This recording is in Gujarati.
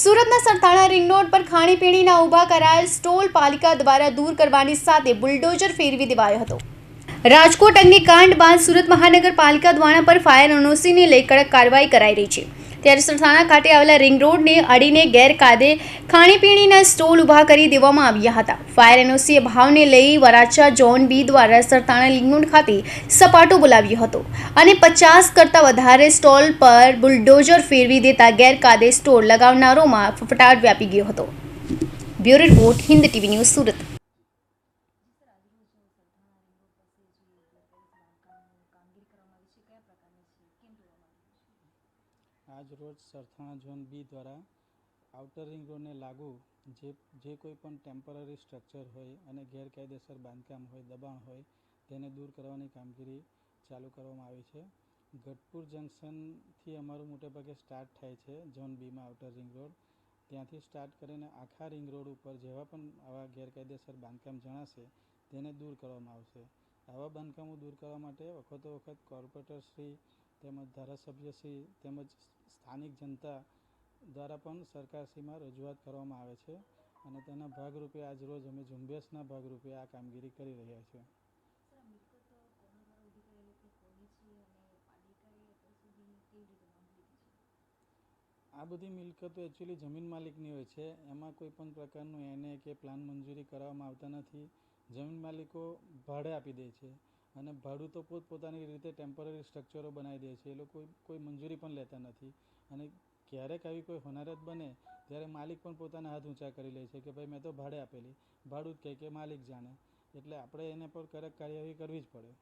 સુરતના સરથાણા રિંગ રોડ પર ખાણીપીણીના ઊભા કરાયેલ સ્ટોલ પાલિકા દ્વારા દૂર કરવાની સાથે બુલડોઝર ફેરવી દેવાયો હતો. રાજકોટ અગ્નિકાંડ બાદ સુરત મહાનગરપાલિકા દ્વારા પર ફાયર એનઓસીને લઈ કડક કાર્યવાહી કરાઈ રહી છે. ત્યારે સરથાણા ખાતે આવેલા રિંગ રોડને અડીને ગેરકાયદે ખાણીપીણીના સ્ટોલ ઊભા કરી દેવામાં આવ્યા હતા. ફાયર એનઓસીએ ભાવને લઈ વરાછા જોન બી દ્વારા સરથાણા રિંગ ખાતે સપાટો બોલાવ્યો હતો અને પચાસ કરતાં વધારે સ્ટોલ પર બુલડોઝર ફેરવી દેતા ગેરકાયદે સ્ટોલ લગાવનારોમાં ફફટાટ વ્યાપી ગયો હતો. Bureau report, Hind TV news Surat. આજ રોજ સરથાણા ઝોન બી દ્વારા આઉટર રિંગ રોડને લાગુ જે જે કોઈ પણ ટેમ્પરરી સ્ટ્રક્ચર હોય અને ગેરકાયદેસર બાંધકામ હોય, દબાણ હોય, તેને દૂર કરવાની કામગીરી ચાલુ કરવામાં આવી છે. ગઢપુર જંકશનથી અમારું મોટેભાગે સ્ટાર્ટ થાય છે ઝોન બીમાં આઉટર રિંગ રોડ. ત્યાંથી સ્ટાર્ટ કરીને આખા રિંગ રોડ ઉપર જેવા પણ આવા ગેરકાયદેસર બાંધકામ જણાશે, તેને દૂર કરવામાં આવશે. આવા બાંધકામો દૂર કરવા માટે વખતો વખત કોર્પોરેટરશ્રી તેમજ ધારાસભ્યશ્રી તેમજ સ્થાનિક જનતા દ્વારા પણ સરકારશ્રીમાં રજૂઆત કરવામાં આવે છે અને તેના ભાગરૂપે આજરોજ અમે ઝુંબેશના ભાગરૂપે આ કામગીરી કરી રહ્યા છીએ. આ બધી મિલકતો એકચ્યુઅલી જમીન માલિકની હોય છે. એમાં કોઈ પણ પ્રકારનું એને કે પ્લાન મંજૂરી કરવામાં આવતા નથી. જમીન માલિકો ભાડે આપી દે છે. અને ભાડું તો પોતપોતાની રીતે ટેમ્પરરી સ્ટ્રક્ચરો બનાવી દે છે. એ લોકો કોઈ મંજૂરી પણ લેતા નથી. અને ક્યારેક આવી કોઈ હોનારત બને, ત્યારે માલિક પણ પોતાના હાથ ઊંચા કરી લે છે કે ભાઈ મેં તો ભાડે આપેલી. ભાડું જ કહે કે માલિક જાણે. એટલે આપણે એને પર કડક કાર્યવાહી કરવી જ પડે.